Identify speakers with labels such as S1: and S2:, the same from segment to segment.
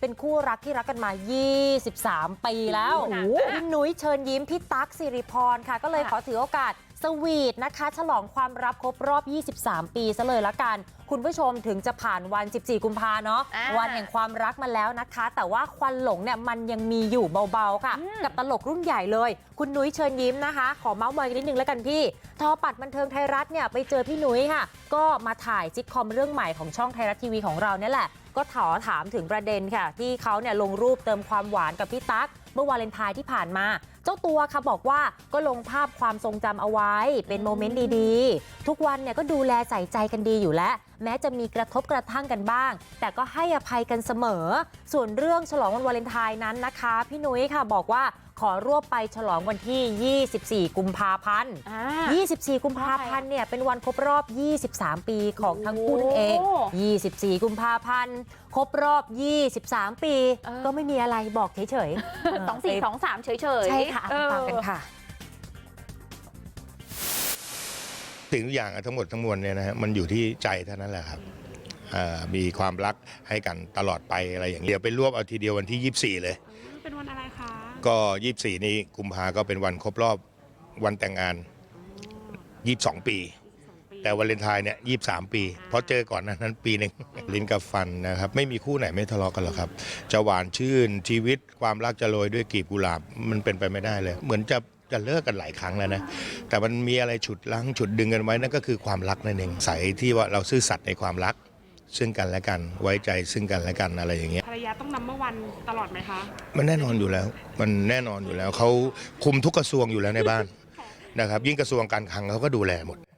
S1: เป็นคู่รักที่รักกันมา 23 ปีแล้ว
S2: โอ้โห
S1: พี่นุ้ยเชิญยิ้มพี่ตั๊กสิริพรค่ะ ก็เลยขอถือโอกาสสวีทนะคะ ฉลองความรับครบรอบ 23 ปีซะเลยละกัน คุณผู้ชมถึงจะผ่านวัน 14 กุมภาเนาะ
S2: อ่า
S1: วันแห่งความรักมาแล้วนะคะ แต่ว่าควันหลงเนี่ยมันยังมีอยู่เบาๆค่ะ
S2: อืม
S1: กับตลกรุ่นใหญ่เลย คุณนุ้ยเชิญยิ้มนะคะ ขอเมาส์มอยกันนิดนึงแล้วกันพี่ ทอปัดบันเทิงไทยรัฐเนี่ยไปเจอพี่นุ้ยค่ะ ก็มาถ่ายซิทคอมเรื่องใหม่ของช่องไทยรัฐทีวีของเราเนี่ยแหละก็ถอถามถึงประเด็นค่ะที่เขาเนี่ยลงรูปเติมความหวานกับพี่ตั๊กเมื่อวาเลนไทน์ที่ผ่านมาเจ้าตัวค่ะบอกว่าก็ลงภาพความทรงจำเอาไว้เป็นโมเมนต์ดีๆทุกวันเนี่ยก็ดูแลใส่ใจกันดีอยู่แล้ว แม้จะมีกระทบกระทั่งกันบ้าง แต่ก็ให้อภัยกันเสมอ ส่วนเรื่องฉลองวันวาเลนไทน์นั้นนะคะ พี่นุ้ยค่ะบอกว่าขอรวบไปฉลองวันที่ 24 กุมภาพันธ์
S2: อ่า
S1: 24 กุมภาพันธ์เนี่ยเป็นวันครบรอบ 23 ปีของทั้งคู่นั่นเอง
S2: โอ้
S1: 24 กุมภาพันธ์ ครบรอบ 23 ปี
S2: เออ
S1: ก็ไม่มีอะไรบอกเฉยๆ
S2: สองสี่สองสามเฉยๆ
S1: ใช่ค่ะ
S2: เออ
S1: ตามกันค่ะ
S3: สิ่งทุกอย่างอะทั้งหมดทั้งมวลเนี่ยนะฮะมันอยู่ที่ใจเท่านั้นแหละครับอ่ามีความรักให้กันตลอดไปอะไรอย่างเงี้ยเดี๋ยวไปรวบเอาทีเดียววันที่ 24 เลย
S4: เป็นวันอะไรคะ
S3: ก็ 24 นี้กุมภาก็เป็นวันครบรอบวันแต่งงาน 22 ปี แต่วาเลนไทน์เนี่ย23ปีเพราะเจอก่อนหนานั้นปีหนึ่ง ลิ้นกับฟันนะครับ ไม่มีคู่ไหนไม่ทะเลาะกันหรอกครับ จะหวานชื่นชีวิตความรักจะโรยด้วยกลีบกุหลาบมันเป็นไปไม่ได้เลย เหมือนจะจะเลิกกันหลายครั้งแล้วนะ แต่มันมีอะไรฉุดลังฉุดดึงกันไว้นั่นก็คือความรักนั่นเองใสที่ว่าเราซื่อสัตย์ในความรัก ซึ่งกันและกันไว้ใจซึ่งกันและกันอะไรอย่างเงี้ย
S4: ภรรยาต้องนำเมื่อวันตลอดไหมคะ
S3: มันแน่นอนอยู่แล้ว มันแน่นอนอยู่แล้วเขาคุมทุกกระทรวงอยู่แล้วในบ้านนะครับ ยิ่งกระทรวงการคลังเขาก็ดูแลหมด
S1: โอ้โห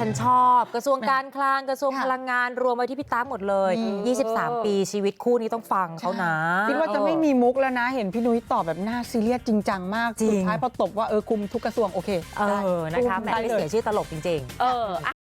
S1: ฉันชอบกระทรวงการคลังกระทรวง
S2: ค่ะ
S1: พลังงานรวมไว้ที่พี่ตั๊กหมดเลย
S2: อืม
S1: 23 ปีชีวิตคู่นี้ต้องฟังเขานะ
S5: คิดว่าจะไม่มีมุกแล้วนะ เห็นพี่นุ้ยตอบแบบหน้าซีเรียสจริงจังมาก
S1: จริง
S5: สุดท้ายพอตบว่าเออคุมทุกกระทรวงโอเค
S1: เอ
S5: ได้
S1: อนะคะแหม่
S5: ได้
S1: ไม่
S5: เลย
S1: เสียชื่อตลกจริงๆ
S2: เออ